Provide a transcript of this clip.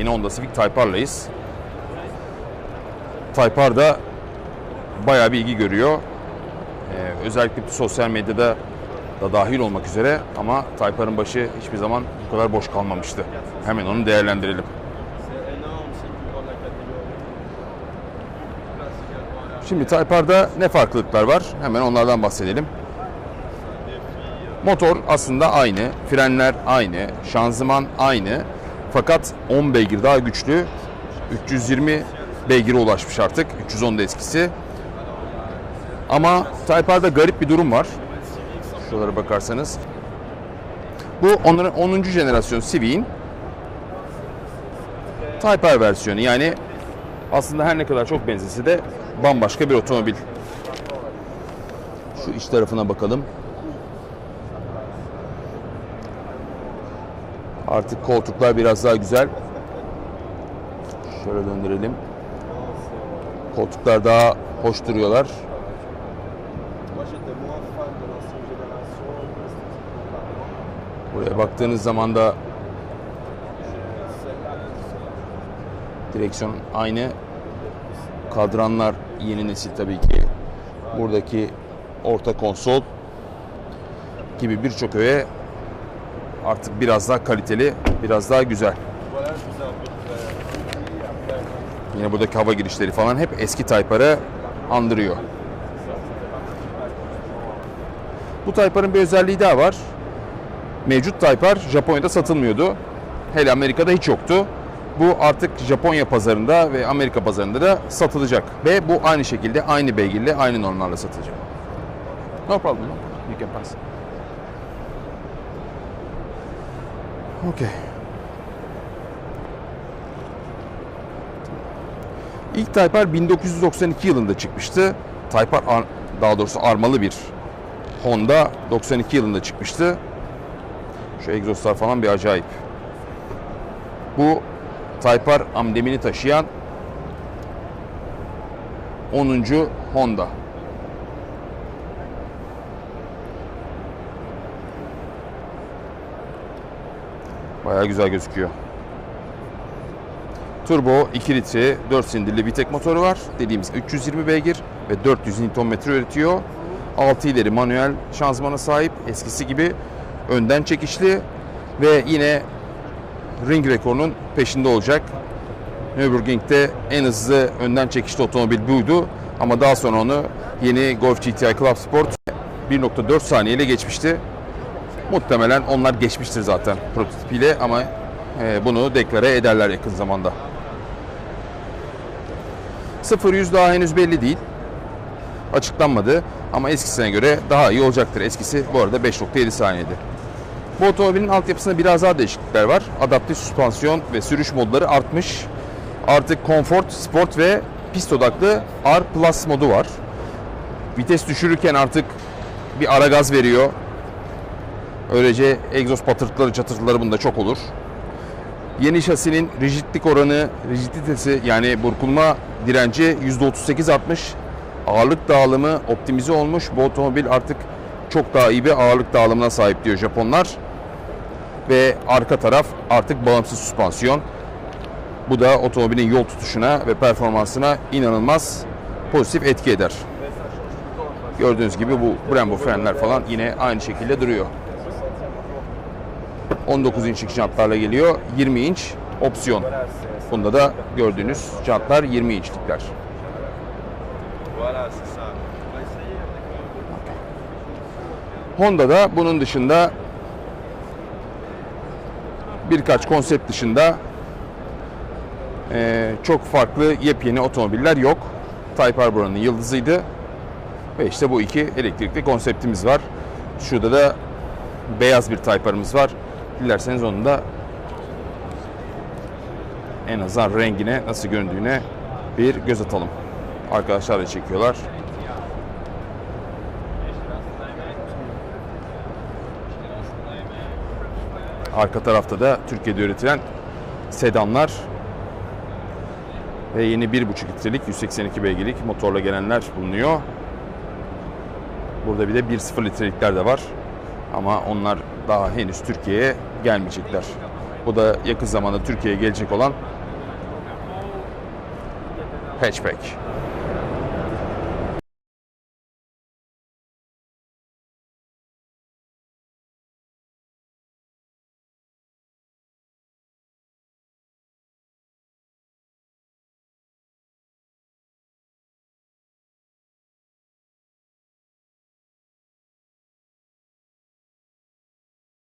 Yeni Honda Civic Type R'layız. Type R da bayağı bir ilgi görüyor. Ee, özellikle sosyal medyada da dahil olmak üzere ama Type R'ın başı hiçbir zaman bu kadar boş kalmamıştı. Hemen onu değerlendirelim. Şimdi Type R'da ne farklılıklar var? Hemen onlardan bahsedelim. Motor aslında aynı, frenler aynı, şanzıman aynı. Fakat 10 beygir daha güçlü. 320 beygire ulaşmış artık. 310 da eskisi. Ama Type R'da garip bir durum var. Şuralara bakarsanız. Bu onların 10. jenerasyon Civic'in Type R versiyonu. Yani aslında her ne kadar çok benzese de bambaşka bir otomobil. Şu iç tarafına bakalım. Artık koltuklar biraz daha güzel. Şöyle döndürelim. Koltuklar daha hoş duruyorlar. Buraya baktığınız zaman da direksiyon aynı. Kadranlar yeni nesil tabii ki. Buradaki orta konsol gibi birçok öğe artık biraz daha kaliteli, biraz daha güzel. Yine buradaki hava girişleri falan hep eski Type R'ı andırıyor. Bu Type R'ın bir özelliği daha var. Mevcut Type R Japonya'da satılmıyordu. Hele Amerika'da hiç yoktu. Bu artık Japonya pazarında ve Amerika pazarında da satılacak. Ve bu aynı şekilde aynı beygirle, aynı normlarla satılacak. No problem. You can pass. Okay. İlk Type R 1992 yılında çıkmıştı. Type R ar- daha doğrusu armalı bir Honda 92 yılında çıkmıştı. Şu egzozlar falan bir acayip. Bu Type R amblemini taşıyan 10. Honda. Bayağı güzel gözüküyor. Turbo 2 litre 4 silindirli bir tek motoru var. Dediğimiz 320 beygir ve 400 Nm üretiyor. 6 ileri manuel şanzımana sahip. Eskisi gibi önden çekişli ve yine ring rekorunun peşinde olacak. Nürburgring'de en hızlı önden çekişli otomobil buydu. Ama daha sonra onu yeni Golf GTI Club Sport 1.4 saniyeyle geçmişti. Muhtemelen onlar geçmiştir zaten prototipiyle ama e, bunu deklare ederler yakın zamanda. 0-100 daha henüz belli değil. Açıklanmadı ama eskisine göre daha iyi olacaktır. Eskisi bu arada 5.7 saniyede. Bu otomobilin altyapısında biraz daha değişiklikler var. Adaptif süspansiyon ve sürüş modları artmış. Artık Comfort, Sport ve pist odaklı R Plus modu var. Vites düşürürken artık bir ara gaz veriyor. Öylece egzoz patırtıları, çatırtıları bunda çok olur. Yeni şasinin rigidlik oranı, rigiditesi yani burkulma direnci %38 artmış. Ağırlık dağılımı optimize olmuş. Bu otomobil artık çok daha iyi bir ağırlık dağılımına sahip diyor Japonlar. Ve arka taraf artık bağımsız süspansiyon. Bu da otomobilin yol tutuşuna ve performansına inanılmaz pozitif etki eder. Gördüğünüz gibi bu Brembo frenler falan yine aynı şekilde duruyor. 19 inçlik jantlarla geliyor. 20 inç opsiyon. Bunda da gördüğünüz jantlar 20 inçlikler. Essayer. Honda'da bunun dışında birkaç konsept dışında eee, çok farklı yepyeni otomobiller yok. Type R buranın yıldızıydı. Ve işte bu iki elektrikli konseptimiz var. Şurada da beyaz bir Type R'ımız var. Dilerseniz onun da en azından rengine nasıl göründüğüne bir göz atalım. Arkadaşlar da çekiyorlar. Arka tarafta da Türkiye'de üretilen sedanlar ve yeni 1.5 litrelik 182 beygirlik motorla gelenler bulunuyor. Burada bir de 1.0 litrelikler de var. Ama onlar daha henüz Türkiye'ye gelmeyecekler. Bu da yakın zamanda Türkiye'ye gelecek olan hatchback.